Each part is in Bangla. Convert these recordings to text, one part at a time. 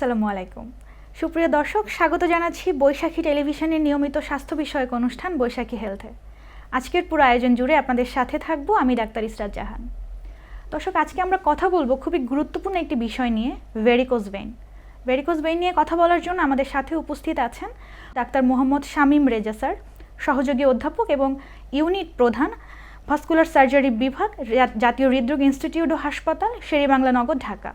আসসালামু আলাইকুম। সুপ্রিয় দর্শক, স্বাগত জানাচ্ছি বৈশাখী টেলিভিশনের নিয়মিত স্বাস্থ্য বিষয়ক অনুষ্ঠান বৈশাখী হেলথে। আজকের পুরো আয়োজন জুড়ে আপনাদের সাথে থাকব আমি ডাক্তার ইসরাত জাহান। দর্শক, আজকে আমরা কথা বলব খুবই গুরুত্বপূর্ণ একটি বিষয় নিয়ে ভেরিকোজ ভেইন ভেরিকোজ ভেইন নিয়ে কথা বলার জন্য আমাদের সাথে উপস্থিত আছেন ডাক্তার মোহাম্মদ শামীম রেজা স্যার, সহযোগী অধ্যাপক এবং ইউনিট প্রধান, ভাস্কুলার সার্জারি বিভাগ, জাতীয় হৃদরোগ ইনস্টিটিউট ও হাসপাতাল, শেরেবাংলা নগর, ঢাকা।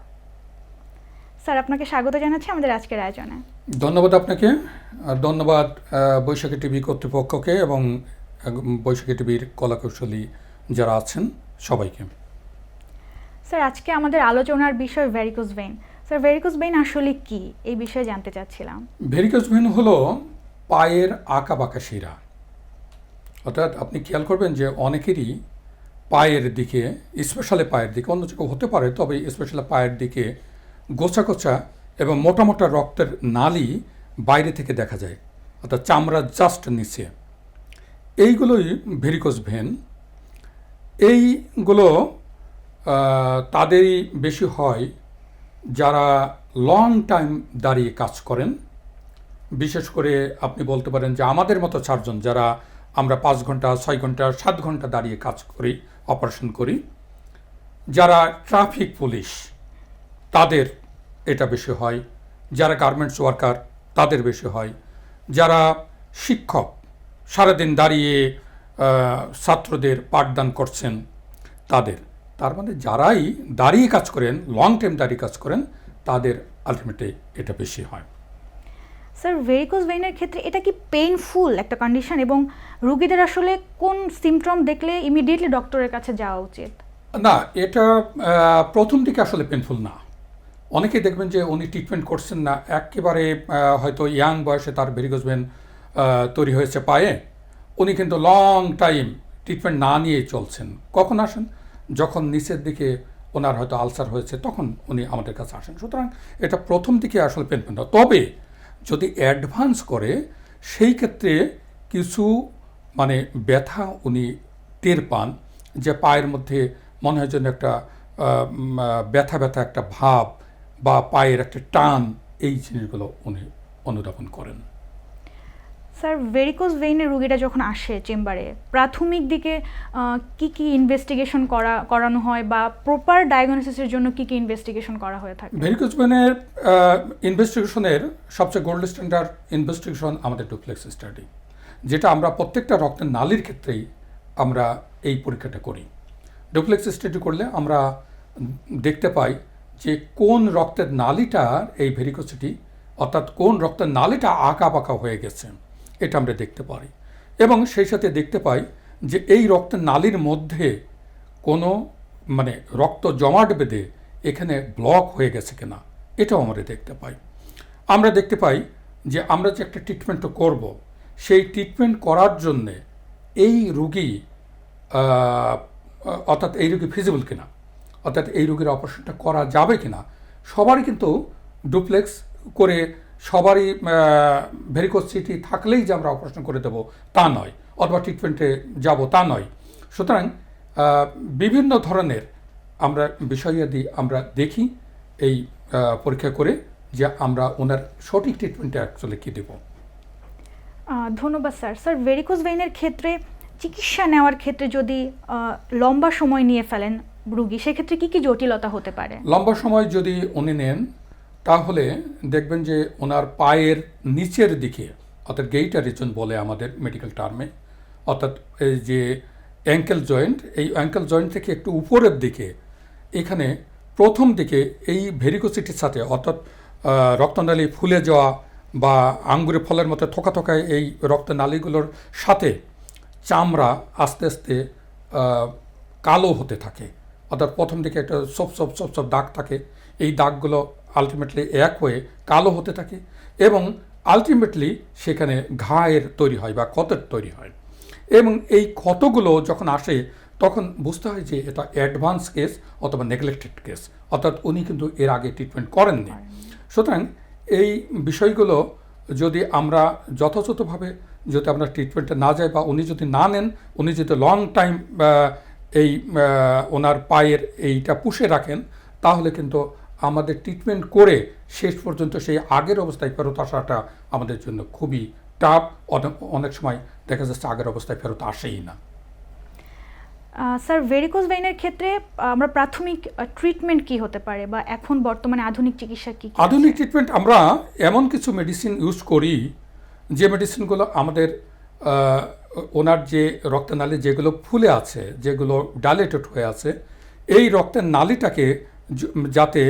স্যার আপনাকে স্বাগত জানাচ্ছি আমাদের আজকের আয়োজনে। ধন্যবাদ আপনাকে আর ধন্যবাদ বৈশাখী টিভি কর্তৃপক্ষকে এবং বৈশাখী টিভির কলাকৌশলী যারা আছেন সবাইকে। স্যার আজকে আমাদের আলোচনার বিষয় varicose vein sir varicose vein আসলে কি? এই বিষয়ে জানতে চাচ্ছিলাম। ভেরিকোজ ভেন হলো পায়ের আঁকা বাঁকা শিরা। অর্থাৎ আপনি খেয়াল করবেন যে অনেকেরই পায়ের দিকে স্পেশালি পায়ের দিকে অন্য জায়গায় হতে পারে তবে স্পেশালি পায়ের দিকে গোছা গোছা এবং মোটা মোটা রক্তের নালি বাইরে থেকে দেখা যায়, অর্থাৎ চামড়ার জাস্ট নিচে। এইগুলোই ভেরিকোজ ভেন এইগুলো তাদেরই বেশি হয় যারা লং টাইম দাঁড়িয়ে কাজ করেন। বিশেষ করে আপনি বলতে পারেন যে আমাদের মতো চারজন যারা আমরা পাঁচ ঘণ্টা, ছয় ঘণ্টা, সাত ঘণ্টা দাঁড়িয়ে কাজ করি অপারেশন করি, যারা ট্রাফিক পুলিশ তাদের এটা বেশি হয়। যারা গার্মেন্টস ওয়ার্কার তাদের বেশি হয়। যারা শিক্ষক সারাদিন দাঁড়িয়ে ছাত্রদের পাঠদান করছেন তাদের। তার মানে যারাই দাঁড়িয়ে কাজ করেন লং টাইম দাঁড়িয়ে কাজ করেন তাদের আলটিমেটলি এটা বেশি হয়। স্যার ভেরিকোজ ভেইনের ক্ষেত্রে এটা কি পেইনফুল একটা কন্ডিশন এবং রুগীদের আসলে কোন সিমটম দেখলে ইমিডিয়েটলি ডক্টরের কাছে যাওয়া উচিত? না এটা প্রথম দিকে আসলে পেনফুল না। অনেকেই দেখবেন যে উনি ট্রিটমেন্ট করছেন না। একেবারে হয়তো ইয়াং বয়সে তার ভেরিকোজ ভেন তৈরি হয়েছে পায়ে। উনি কিন্তু লং টাইম ট্রিটমেন্ট না নিয়েই চলছেন। কখন আসেন? যখন নিচের দিকে ওনার হয়তো আলসার হয়েছে, তখন উনি আমাদের কাছে আসেন। সুতরাং এটা প্রথম দিকে আসলে পেনফুল না তবে যদি অ্যাডভান্স করে, সেই ক্ষেত্রে কিছু মানে ব্যথা উনি টের পান যে পায়ের মধ্যে মনে হয় যেন একটা ব্যথা ব্যথা একটা ভাব বা পায়ের একটা টান এই জিনিসগুলো উনি অনুধাবন করেন। স্যার ভেরিকোজ ভেইনের রুগীরা যখন আসে চেম্বারে প্রাথমিক দিকে কি কি ইনভেস্টিগেশন করা করানো হয় বা প্রপার ডায়াগনোসিসের জন্য কি কি ইনভেস্টিগেশন করা হয়ে থাকে? ভেরিকোজ ভেনের ইনভেস্টিগেশনের সবচেয়ে গোল্ড স্ট্যান্ডার্ড ইনভেস্টিগেশন আমাদের ডুপ্লেক্স স্টাডি যেটা আমরা প্রত্যেকটা রক্তের নালির ক্ষেত্রেই আমরা এই পরীক্ষাটা করি। ডুপ্লেক্স স্টাডি করলে আমরা দেখতে পাই যে কোন রক্তের নালিটার এই ভেরিকোসিটি অর্থাৎ কোন রক্তের নালিটা আঁকা বাঁকা হয়ে গেছে, এটা আমরা দেখতে পারি। এবং সেই সাথে দেখতে পাই যে এই রক্তের নালির মধ্যে কোনো মানে রক্ত জমাট বেঁধে এখানে ব্লক হয়ে গেছে কিনা, এটাও আমরা দেখতে পাই। আমরা দেখতে পাই যে আমরা যে একটা ট্রিটমেন্ট করব, সেই ট্রিটমেন্ট করার জন্যে এই রুগী অর্থাৎ এই রুগী ফিজিবল কিনা। অর্থাৎ এই রুগীর অপারেশনটা করা যাবে কি না সবারই কিন্তু ডুপ্লেক্স করে সবারই ভেরিকোসিটি থাকলেই যে আমরা অপারেশন করে দেবো তা নয়, অথবা ট্রিটমেন্টে যাব তা নয়। সুতরাং বিভিন্ন ধরনের আমরা বিষয়াদি আমরা দেখি, এই পরীক্ষা করে যে আমরা ওনার সঠিক ট্রিটমেন্টে অ্যাকচুয়ালি কী দেবো। ধন্যবাদ স্যার। স্যার ভেরিকোজ ভেইনের ক্ষেত্রে চিকিৎসা নেওয়ার ক্ষেত্রে যদি লম্বা সময় নিয়ে ফেলেন রুগী, সেক্ষেত্রে কি কি জটিলতা হতে পারে? লম্বা সময় যদি উনি নেন, তাহলে দেখবেন যে ওনার পায়ের নিচের দিকে, অর্থাৎ গেইটা রিজন বলে আমাদের মেডিকেল টার্মে অর্থাৎ এই যে অ্যাঙ্কেল জয়েন্ট এই অ্যাঙ্কেল জয়েন্ট থেকে একটু উপরের দিকে, এখানে প্রথম দিকে এই ভেরিকোসিটির সাথে, অর্থাৎ রক্তনালী ফুলে যাওয়া বা আঙ্গুরে ফলের মতো থোকা থোকায় এই রক্তনালীগুলোর সাথে চামড়া আস্তে আস্তে কালো হতে থাকে। অর্থাৎ প্রথম দিকে একটা সব সব সব সব দাগ থাকে, এই দাগগুলো আলটিমেটলি এক হয়ে কালো হতে থাকে এবং আলটিমেটলি সেখানে ঘায়ের তৈরি হয় বা ক্ষতের তৈরি হয়। এবং এই ক্ষতগুলো যখন আসে, তখন বুঝতে হয় যে এটা অ্যাডভান্স কেস অথবা নেগলেক্টেড কেস অর্থাৎ উনি কিন্তু এর আগে ট্রিটমেন্ট করেননি। সুতরাং এই বিষয়গুলো যদি আমরা যথাযথভাবে যদি আমরা ট্রিটমেন্টে না যাই বা উনি যদি না নেন, উনি যদি লং টাইম এই ওনার পায়ের এইটা পুষে রাখেন তাহলে কিন্তু আমাদের ট্রিটমেন্ট করে শেষ পর্যন্ত সেই আগের অবস্থায় ফেরত আসাটা আমাদের জন্য খুবই টাফ অনেক সময় দেখা যাচ্ছে আগের অবস্থায় ফেরত আসেই না। স্যার ভেরিকোজ ভেইনের ক্ষেত্রে আমরা প্রাথমিক ট্রিটমেন্ট কি হতে পারে বা এখন বর্তমানে আধুনিক চিকিৎসা কি আধুনিক ট্রিটমেন্ট আমরা এমন কিছু মেডিসিন ইউজ করি যে মেডিসিনগুলো আমাদের ওনার যে রক্তনালী যেগুলো ফুলে আছে, যেগুলো ডাইলেটেড হয়ে আছে, এই রক্তের নালীটাকে যাতে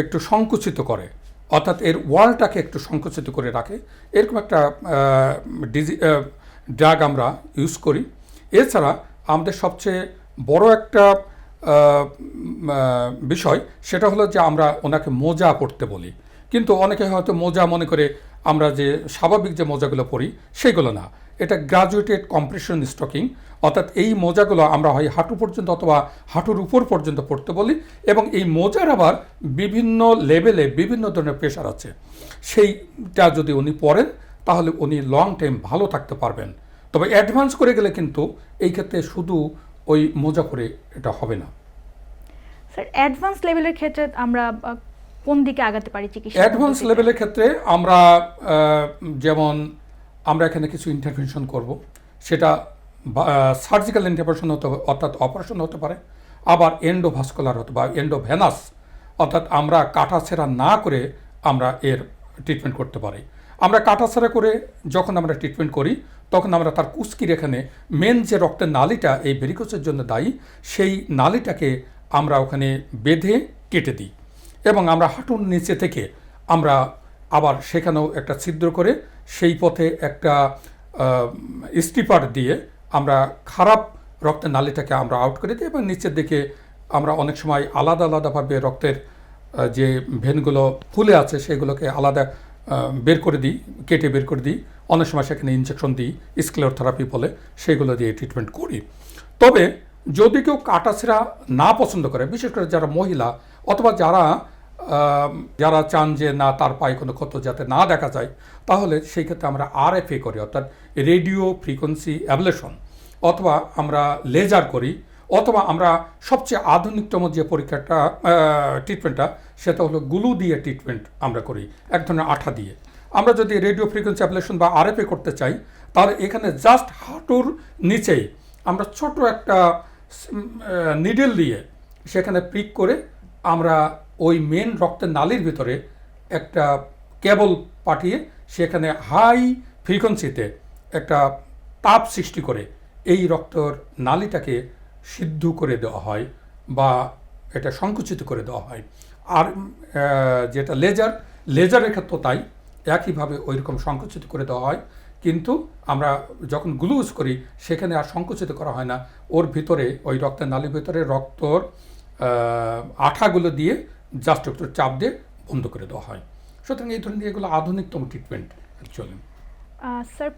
একটু সংকুচিত করে, অর্থাৎ এর ওয়ালটাকে একটু সংকুচিত করে রাখে, এরকম একটা ডিজি ড্রাগ আমরা ইউজ করি। এছাড়া আমাদের সবচেয়ে বড় একটা বিষয় সেটা হলো যে আমরা ওনাকে মোজা পড়তে বলি। কিন্তু অনেকে হয়তো মোজা মনে করে আমরা যে স্বাভাবিক যে মোজাগুলো পরি সেগুলো না। এটা গ্রাজুয়েটেড কম্প্রেশন স্টকিং অর্থাৎ এই মোজাগুলো আমরা হয় হাঁটু পর্যন্ত অথবা হাঁটুর উপর পর্যন্ত পড়তে বলি এবং এই মোজার আবার বিভিন্ন লেভেলে বিভিন্ন ধরনের প্রেশার আছে। সেইটা যদি উনি পড়েন তাহলে উনি লং টাইম ভালো থাকতে পারবেন। তবে অ্যাডভান্স করে গেলে কিন্তু এই ক্ষেত্রে শুধু ওই মোজা করে এটা হবে না। স্যার অ্যাডভান্স লেভেলের ক্ষেত্রে আমরা কোন দিকে আগাতে পারি চিকিৎসা অ্যাডভান্স লেভেলের ক্ষেত্রে আমরা যেমন আমরা এখানে কিছু ইন্টারভেনশন করব সেটা সার্জিক্যাল ইন্টারভেনশন হতে অর্থাৎ অপারেশন হতে পারে আবার এন্ডোভাস্কুলার হতে বা এন্ডোভেনাস অর্থাৎ আমরা কাটাছেড়া না করে আমরা এর ট্রিটমেন্ট করতে পারি। আমরা কাটাছেড়া করে যখন আমরা ট্রিটমেন্ট করি তখন আমরা তার কুস্কির এখানে মেন যে রক্তের নালীটা এই ভেরিকোসের জন্য দায়ী সেই নালীটাকে আমরা ওখানে বেঁধে কেটে দিই। এবং আমরা হাঁটুর নিচে থেকে আমরা আবার সেখানেও একটা ছিদ্র করে সেই পথে একটা স্টিপার দিয়ে আমরা খারাপ রক্তের নালীটাকে আমরা আউট করে দিই এবং নিচের দিকে আমরা অনেক সময় আলাদা আলাদাভাবে রক্তের যে ভেনগুলো ফুলে আছে সেগুলোকে আলাদা বের করে দিই, কেটে বের করে দিই। অনেক সময় সেখানে ইনজেকশন দিই স্ক্লেরোথেরাপি বলে, সেগুলো দিয়ে ট্রিটমেন্ট করি। তবে যদি কেউ কাটাছেড়া না পছন্দ করে, বিশেষ করে যারা মহিলা অথবা যারা যারা চান যে না, তার পায়ে কোনো ক্ষত যাতে না দেখা যায়, তাহলে সেই ক্ষেত্রে আমরা আর এফ এ করি, অর্থাৎ রেডিও ফ্রিকোয়েন্সি অ্যাবলেশন, অথবা আমরা লেজার করি, অথবা আমরা সবচেয়ে আধুনিকতম যে পরীক্ষাটা ট্রিটমেন্টটা সেটা হলো গুলু দিয়ে ট্রিটমেন্ট আমরা করি, এক ধরনের আঠা দিয়ে। আমরা যদি রেডিও ফ্রিকোয়েন্সি অ্যাবলেশন বা আরএফএ করতে চাই, তাহলে এখানে জাস্ট হাঁটুর নিচেই আমরা ছোট একটা নিডেল দিয়ে সেখানে প্রিক করে আমরা ওই মেন রক্তের নালীর ভিতরে একটা কেবল পাঠিয়ে সেখানে হাই ফ্রিকোয়েন্সিতে একটা তাপ সৃষ্টি করে এই রক্তর নালীটাকে সিদ্ধ করে দেওয়া হয় বা এটা সংকুচিত করে দেওয়া হয়। আর যেটা লেজার লেজারের ক্ষেত্রে তাই। একইভাবে ওই রকম সংকুচিত করে দেওয়া হয়। কিন্তু আমরা যখন গ্লুজ করি, সেখানে আর সংকুচিত করা হয় না। ওর ভিতরে, ওই রক্তের নালীর ভিতরে রক্তর আঠাগুলো দিয়ে জাস্ট একটু চাপ দিয়ে বন্ধ করে দেওয়া হয়। সুতরাং এই ধরনের এগুলো আধুনিকতম ট্রিটমেন্ট অ্যাকচুয়ালি স্যার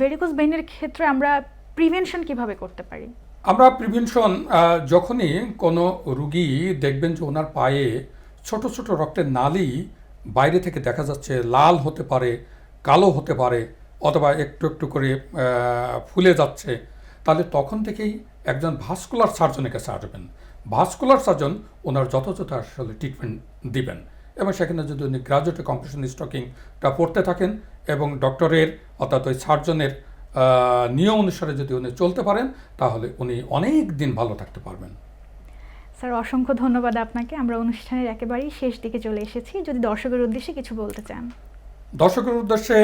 ভেরিকোজ ভেইনের ক্ষেত্রে আমরা প্রিভেনশন কীভাবে করতে পারি? আমরা প্রিভেনশন যখনই কোনো রুগী দেখবেন যে ওনার পায়ে ছোট ছোট রক্তের নালী বাইরে থেকে দেখা যাচ্ছে লাল হতে পারে কালো হতে পারে অথবা একটু একটু করে ফুলে যাচ্ছে তাহলে তখন থেকেই একজন ভাস্কুলার সার্জনের কাছে আসবেন। ভাস্কুলার সার্জন ওনার যথাযথ আসলে ট্রিটমেন্ট দিবেন এবং সেখানে যদি উনি গ্রাজুয়েট কম্পিটিশন স্টকিংটা পড়তে থাকেন এবং ডক্টরের অর্থাৎ ওই সার্জনের নিয়ম অনুসারে যদি উনি চলতে পারেন তাহলে উনি অনেক দিন ভালো থাকতে পারবেন। স্যার অসংখ্য ধন্যবাদ আপনাকে। আমরা অনুষ্ঠানের একেবারেই শেষ দিকে চলে এসেছি। যদি দর্শকের উদ্দেশ্যে কিছু বলতে চান। দর্শকের উদ্দেশ্যে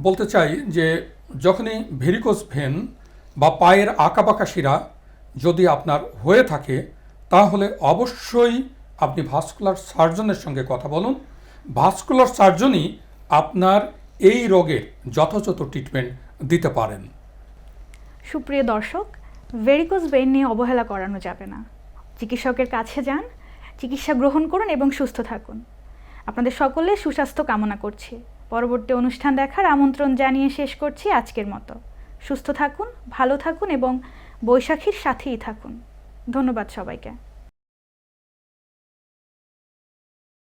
বলতে চাই যে যখনই ভেরিকোস ভেন বা পায়ের আঁকাবাঁকা শিরা যদি আপনার হয়ে থাকে তাহলে অবশ্যই আপনি ভাস্কুলার সার্জনের সঙ্গে কথা বলুন। ভাস্কুলার সার্জনই আপনার এই রোগের যথাযথ ট্রিটমেন্ট দিতে পারেন। সুপ্রিয় দর্শক ভেরিকোজ ভেইন নিয়ে অবহেলা করানো যাবে না। চিকিৎসকের কাছে যান, চিকিৎসা গ্রহণ করুন এবং সুস্থ থাকুন। আপনাদের সকলে সুস্বাস্থ্য কামনা করছি। পরবর্তী অনুষ্ঠান দেখার আমন্ত্রণ জানিয়ে শেষ করছি আজকের মতো। সুস্থ থাকুন, ভালো থাকুন এবং বৈশাখীর সাথেই থাকুন। ধন্যবাদ সবাইকে।